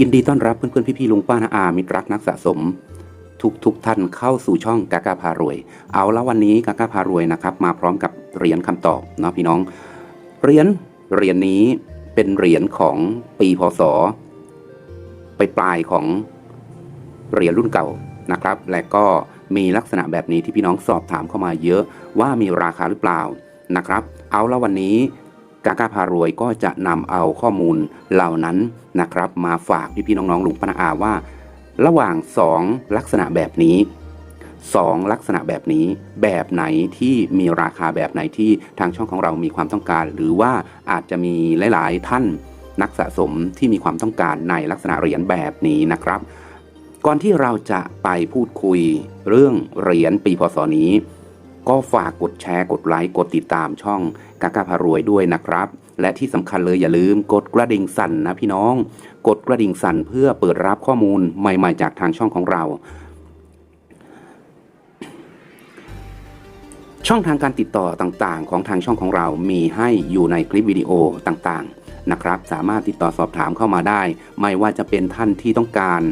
ยินดีต้อนรับเพื่อนๆ พี่ๆลุงป้านาอามิตรรักนักสะสม ทุกๆท่านเข้าสู่ช่องกากาพารวย เอาละวันนี้กากาพารวยนะครับมาพร้อมกับเหรียญคำตอบเนาะพี่น้องเหรียญเหรียญนี้เป็นเหรียญของปีพศ ไปปลายของเหรียญรุ่นเก่านะครับ และก็มีลักษณะแบบนี้ที่พี่น้องสอบถามเข้ามาเยอะว่ามีราคาหรือเปล่านะครับ เอาละวันนี้ กากาพารวยก็จะนำเอาข้อมูลเหล่านั้นนะครับ มาฝากพี่ๆน้องๆลุงปนาอาว่า ระหว่าง 2 ลักษณะแบบนี้ 2 ลักษณะแบบนี้ แบบไหนที่มีราคาแบบไหนที่ทางช่องของเรามีความต้องการ หรือว่าอาจจะมีหลาย ๆ ท่านนักสะสมที่มีความต้องการในลักษณะเหรียญแบบนี้นะครับ ก่อนที่เราจะไปพูดคุยเรื่องเหรียญปีพศนี้ ก็ฝากกดแชร์กดไลค์กดติดตามช่องกากาพารวยด้วยนะครับ และที่สำคัญเลยอย่าลืมกดกระดิ่งสั่นนะพี่น้อง กดกระดิ่งสั่นเพื่อเปิดรับข้อมูลใหม่ๆจากทางช่องของเรา ช่องทางการติดต่อต่างๆ ของทางช่องของเรามีให้อยู่ในคลิปวิดีโอต่างๆนะครับ สามารถติดต่อสอบถามเข้ามาได้ ไม่ว่าจะเป็นท่านที่ต้องการ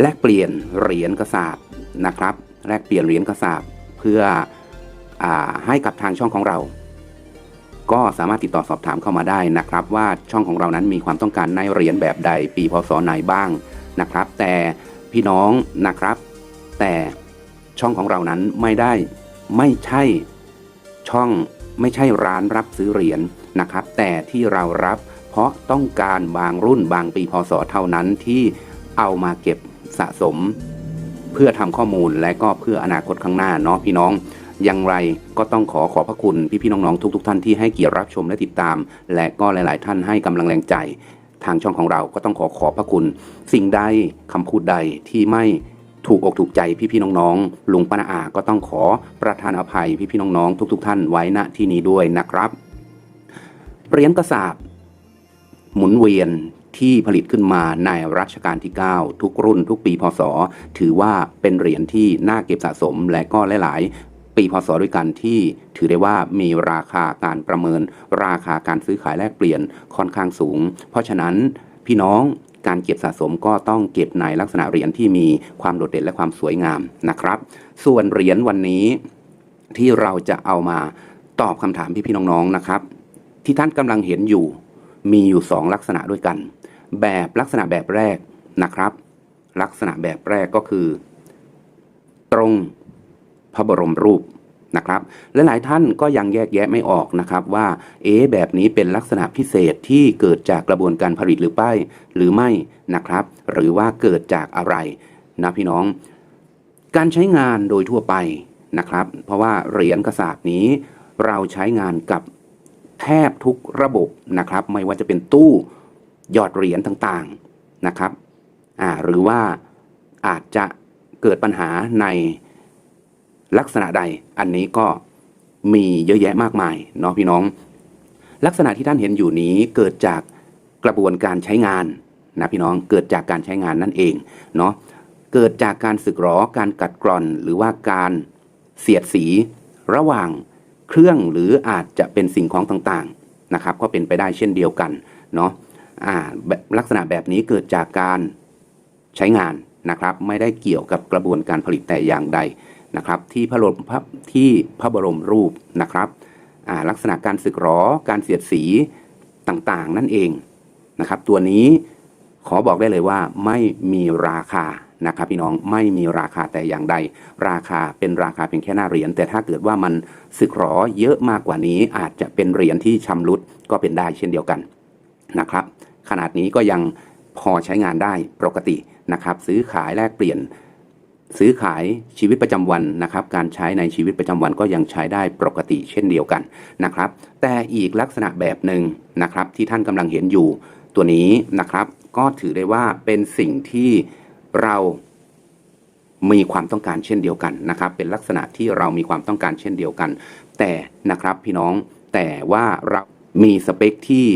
แลกเปลี่ยนเหรียญกระสาบนะครับ แลกเปลี่ยนเหรียญกระสาบ พื่ออให้กับทางช่องของเรา ก็สามารถติดต่อสอบถามเข้ามาได้นะครับ ว่าช่องของเรานั้นมีความต้องการในเหรียญแบบใดปีพศไหนบ้างนะครับ แต่พี่น้องนะครับ แต่ช่องของเรานั้นไม่ได้ไม่ใช่ช่องไม่ใช่ร้านรับซื้อเหรียญนะครับ แต่ที่เรารับเพราะต้องการบางรุ่นบางปีพศเท่านั้นที่เอามาเก็บสะสม เพื่อทำข้อมูลและก็เพื่ออนาคตข้างหน้าเนาะพี่น้องอย่างไรก็ต้องขอขอบพระคุณพี่ๆน้องๆทุก ๆ ท่านที่ให้เกียรติรับชมและติดตาม และก็หลาย ๆ ท่านให้กำลังแรงใจ ทางช่องของเราก็ต้องขอขอบพระคุณ สิ่งใดคำพูดใดที่ไม่ถูกอกถูกใจพี่ๆน้องๆลุงปนาอาก็ต้องขอประทานอภัยพี่ๆน้องๆทุก ๆ ท่านไว้ณที่นี้ด้วยนะครับเหรียญกระสาบหมุนเวียน ที่ผลิตขึ้นมาในรัชกาลที่ 9 ทุกรุ่นทุกปีพศ ถือว่าเป็นเหรียญที่น่าเก็บสะสมและก็หลาย ๆ ปีพศด้วยกันที่ถือได้ว่ามีราคาการประเมิน ราคาการซื้อขายแลกเปลี่ยนค่อนข้างสูง เพราะฉะนั้นพี่น้องการเก็บสะสมก็ต้องเก็บในลักษณะเหรียญที่มีความโดดเด่นและความสวยงามนะครับ ส่วนเหรียญวันนี้ที่เราจะเอามาตอบคำถามพี่ๆน้องๆนะครับ ที่ท่านกำลังเห็นอยู่มีอยู่ 2 ลักษณะด้วยกัน แบบลักษณะแบบแรกนะครับ ลักษณะแบบแรกก็คือ ตรงพระบรมรูปนะครับและหลายท่านก็ยังแยกแยะไม่ออกนะครับว่าเอ๊แบบนี้เป็นลักษณะพิเศษที่เกิดจากกระบวนการผลิตหรือไม่หรือไม่นะครับ หรือว่าเกิดจากอะไรนะพี่น้อง การใช้งานโดยทั่วไปนะครับ เพราะว่าเหรียญกระสาบนี้เราใช้งานกับแทบทุกระบบนะครับ ไม่ว่าจะเป็นตู้ หยอดเหรียญต่างๆนะครับหรือว่าอาจจะเกิดปัญหาในลักษณะใดอันนี้ก็มีเยอะแยะมากมายเนาะพี่น้อง ลักษณะที่ท่านเห็นอยู่นี้เกิดจากกระบวนการใช้งานนะพี่น้องเกิดจากการใช้งานนั่นเองเนาะเกิดจากการสึกหรอการกัดกร่อน หรือว่าการเสียดสีระหว่างเครื่องหรืออาจจะเป็นสิ่งของต่างๆนะครับ ก็เป็นไปได้เช่นเดียวกันเนาะ ลักษณะแบบนี้เกิดจากการใช้งานนะครับ ไม่ได้เกี่ยวกับกระบวนการผลิตแต่อย่างใดนะครับ ที่พระบรมระที่พระบรมรูปนะครับลักษณะการสึกหรอการเสียดสีต่างๆ นั่นเองนะครับ ตัวนี้ขอบอกได้เลยว่าไม่มีราคานะครับพี่น้องไม่มีราคาแต่อย่างใด ราคาเป็นราคาเพียงแค่หน้าเหรียญ แต่ถ้าเกิดว่ามันสึกหรอเยอะมากกว่านี้อาจจะเป็นเหรียญที่ชำรุดก็เป็นได้เช่นเดียวกัน นะครับ ขนาดนี้ก็ยังพอใช้งานได้ปกตินะครับ ซื้อขายแลกเปลี่ยน ซื้อขายชีวิตประจำวันนะครับ การใช้ในชีวิตประจำวันก็ยังใช้ได้ปกติเช่นเดียวกันนะครับ แต่อีกลักษณะแบบหนึ่งนะครับที่ท่านกำลังเห็นอยู่ ตัวนี้นะครับก็ถือได้ว่าเป็นสิ่งที่เรามีความต้องการเช่นเดียวกันนะครับ เป็นลักษณะที่เรามีความต้องการเช่นเดียวกัน แต่นะครับพี่น้องแต่ว่าเรามีสเปคที่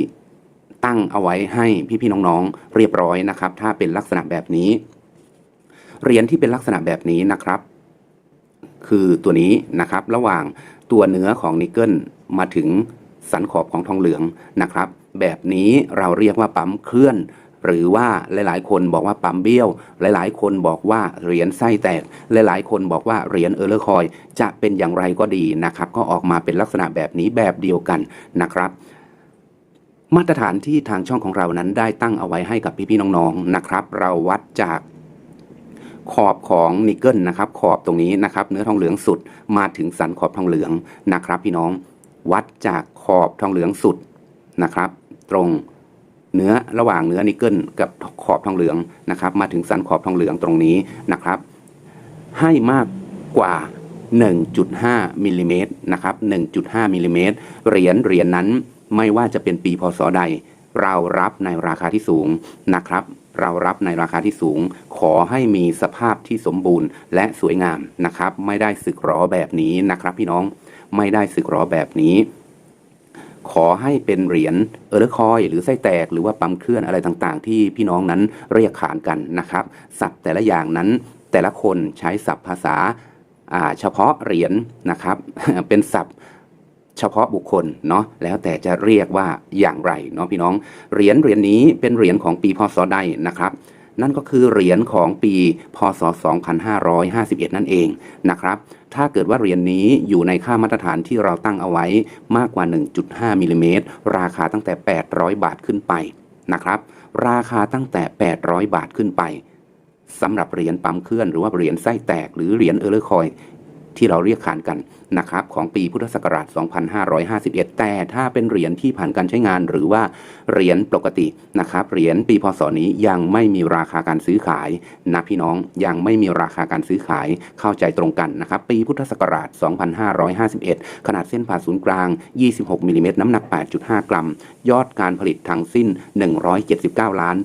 ตั้งเอาไว้ให้พี่ๆน้องๆ เรียบร้อยนะครับ ถ้าเป็นลักษณะแบบนี้เหรียญที่เป็นลักษณะแบบนี้นะครับ คือตัวนี้นะครับ ระหว่างตัวเนื้อของนิกเกิลมาถึงสันขอบของทองเหลืองนะครับ แบบนี้เราเรียกว่าปั๊มเคลื่อน หรือว่าหลาย ๆ คนบอกว่าปั๊มเบี้ยว หลาย ๆ คนบอกว่าเหรียญไส้แตก หลาย ๆ คนบอกว่าเหรียญเออร์เลอร์คอย จะเป็นอย่างไรก็ดีนะครับ ก็ออกมาเป็นลักษณะแบบนี้แบบเดียวกันนะครับ มาตรฐานที่ทางช่องของเรานั้นได้ตั้งเอาไว้ให้กับพี่ๆน้องๆนะครับ เราวัดจากขอบของนิกเกิลนะครับ ขอบตรงนี้นะครับ เนื้อทองเหลืองสุดมาถึงสันขอบทองเหลืองนะครับ พี่น้องวัดจากขอบทองเหลืองสุดนะครับ ตรงเนื้อระหว่างเนื้อนิกเกิลกับขอบทองเหลืองนะครับ มาถึงสันขอบทองเหลืองตรงนี้นะครับ ให้มากกว่า 1.5มิลลิเมตรนะครับ1.5มิลลิเมตรเหรียญเหรียญนั้น ไม่ว่าจะเป็นปีพศใด เรารับในราคาที่สูงนะครับ เรารับในราคาที่สูง ขอให้มีสภาพที่สมบูรณ์ และสวยงามนะครับ ไม่ได้สึกหรอแบบนี้นะครับ พี่น้องไม่ได้สึกหรอแบบนี้ ขอให้เป็นเหรียญเออร์เลคอยหรือไส้แตกหรือว่าปั๊มเคลื่อนอะไรต่างๆ ที่พี่น้องนั้นเรียกขานกันนะครับศัพท์แต่ละอย่างนั้นแต่ละคนใช้ศัพท์ภาษาอ่าเฉพาะเหรียญนะครับ เป็นศัพท์ เฉพาะบุคคลเนาะแล้วแต่จะเรียกว่าอย่างไรเนาะพี่น้องเหรียญเหรียญนี้เป็นเหรียญของปีพศใดนะครับนั่นก็คือเหรียญของปีพศ 2551 นั่นเองนะครับ ถ้าเกิดว่าเหรียญนี้อยู่ในค่ามาตรฐานที่เราตั้งเอาไว้มากกว่า 1.5มิลลิเมตรราคาตั้งแต่ 800 บาทขึ้นไปนะครับ ราคาตั้งแต่ 800 บาทขึ้นไปสำหรับเหรียญปั๊มเคลื่อนหรือว่าเหรียญไส้แตกหรือเหรียญเออร์เลอร์คอย ที่เราเรียกขานกันนะครับของปีพุทธศักราช 2551 แต่ถ้าเป็นเหรียญที่ผ่านการใช้งานหรือว่าเหรียญปกตินะครับเหรียญปีพศนี้ยังไม่มีราคาการซื้อขายนะพี่น้องยังไม่มีราคาการซื้อขายเข้าใจตรงกันนะครับปีพุทธศักราช 2551 ขนาดเส้นผ่าศูนย์กลาง 26มิลลิเมตรน้ำหนัก 8.5 กรัม ยอดการผลิตทั้งสิ้น 179 ล้าน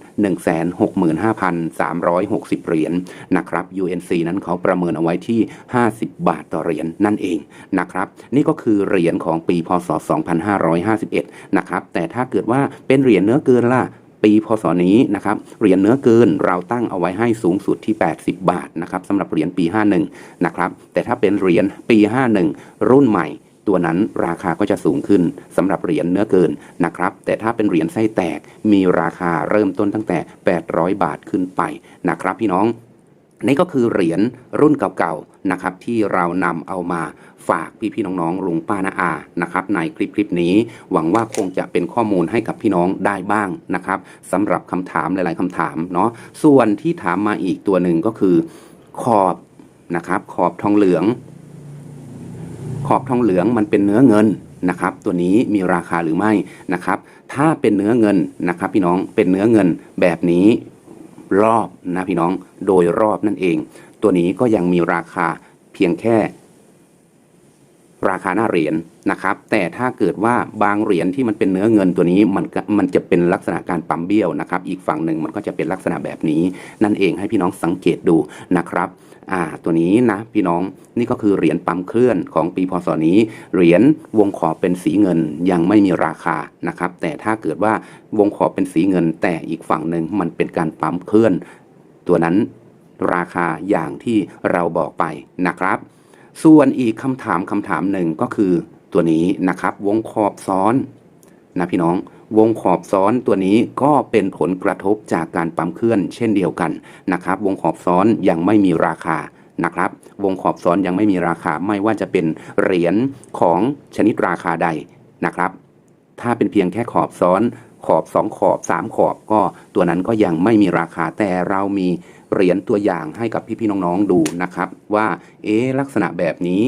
165,360 เหรียญนะครับ UNC นั้นเขาประเมินเอาไว้ที่ 50 บาทต่อเหรียญนั่นเองนะครับ นี่ก็คือเหรียญของปีพศ 2551 นะครับ แต่ถ้าเกิดว่าเป็นเหรียญเนื้อเกินล่ะปีพศนี้นะครับเหรียญเนื้อเกินเราตั้งเอาไว้ให้สูงสุดที่ 80 บาทนะครับสำหรับเหรียญปี 51 นะครับ แต่ถ้าเป็นเหรียญปี 51 รุ่นใหม่ ตัวนั้นราคาก็จะสูงขึ้นสำหรับเหรียญเนื้อเกินนะครับ แต่ถ้าเป็นเหรียญไส้แตกมีราคาเริ่มต้นตั้งแต่ 800 บาทขึ้นไปนะครับ พี่น้อง นี่ก็คือเหรียญรุ่นเก่าๆนะครับที่เรานำเอามาฝากพี่ๆน้องๆลุงป้านาอานะครับในคลิปคลิปนี้ หวังว่าคงจะเป็นข้อมูลให้กับพี่น้องได้บ้างนะครับสำหรับคำถามหลายๆคำถามเนาะส่วนที่ถามมาอีกตัวหนึ่งก็คือขอบนะครับขอบทองเหลือง ขอบทองเหลืองมันเป็นเนื้อเงินนะครับ ตัวนี้มีราคาหรือไม่นะครับ ถ้าเป็นเนื้อเงินนะครับ พี่น้องเป็นเนื้อเงินแบบนี้ รอบนะพี่น้องโดยรอบนั่นเอง ตัวนี้ก็ยังมีราคาเพียงแค่ ราคาหน้าเหรียญนะครับ แต่ถ้าเกิดว่าบางเหรียญที่มันเป็นเนื้อเงินตัวนี้มันมันจะเป็นลักษณะการปั๊มเบี้ยวนะครับ อีกฝั่งหนึ่งมันก็จะเป็นลักษณะแบบนี้ นั่นเองให้พี่น้องสังเกตดูนะครับ อ่าตัวนี้นะพี่น้องนี่ก็คือเหรียญปั๊มเคลื่อนของปีพศนี้ เหรียญวงขอบเป็นสีเงินยังไม่มีราคานะครับ แต่ถ้าเกิดว่าวงขอบเป็นสีเงิน แต่อีกฝั่งหนึ่งมันเป็นการปั๊มเคลื่อน ตัวนั้นราคาอย่างที่เราบอกไปนะครับ ส่วนอีกคำถามคำถามหนึ่งก็คือตัวนี้นะครับ วงขอบซ้อน นะพี่น้องวงขอบซ้อนตัวนี้ก็เป็นผลกระทบจากการปั๊มเคลื่อนเช่นเดียวกันนะครับ วงขอบซ้อนยังไม่มีราคานะครับ วงขอบซ้อนยังไม่มีราคาไม่ว่าจะเป็นเหรียญของชนิดราคาใดนะครับ ถ้าเป็นเพียงแค่ขอบซ้อนขอบสองขอบสามขอบก็ตัวนั้นก็ยังไม่มีราคาแต่เรามีเหรียญตัวอย่างให้กับพี่ๆน้องๆดูนะครับ ว่าเอ๊ลักษณะแบบนี้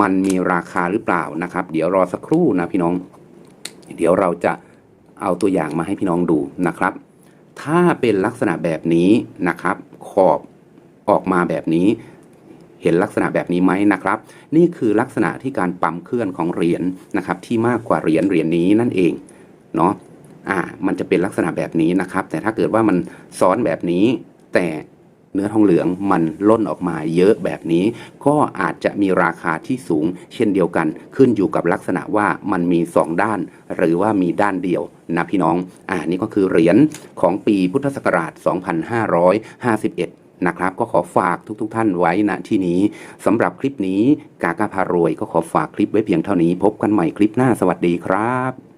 มันมีราคาหรือเปล่านะครับ เดี๋ยวรอสักครู่นะพี่น้อง เดี๋ยวเราจะเอาตัวอย่างมาให้พี่น้องดูนะครับ ถ้าเป็นลักษณะแบบนี้นะครับ ขอบออกมาแบบนี้ เห็นลักษณะแบบนี้ไหมนะครับ นี่คือลักษณะที่การปั๊มเคลื่อนของเหรียญนะครับ ที่มากกว่าเหรียญเหรียญนี้นั่นเองเนาะอ่ามันจะเป็นลักษณะแบบนี้นะครับ แต่ถ้าเกิดว่ามันซ้อนแบบนี้แต่ เนื้อทองเหลืองมันล่นออกมาเยอะแบบนี้ ก็อาจจะมีราคาที่สูง เช่นเดียวกันขึ้นอยู่กับลักษณะว่ามันมี 2 ด้าน หรือว่ามีด้านเดียวนะพี่น้อง อ่านี่ก็คือเหรียญของปีพุทธศักราช 2551นะครับก็ขอฝากทุกๆทท่านไว้ณที่นี้สำหรับคลิปนี้กากาพารวยก็ขอฝากคลิปไว้เพียงเท่านี้ พบกันใหม่คลิปหน้าสวัสดีครับ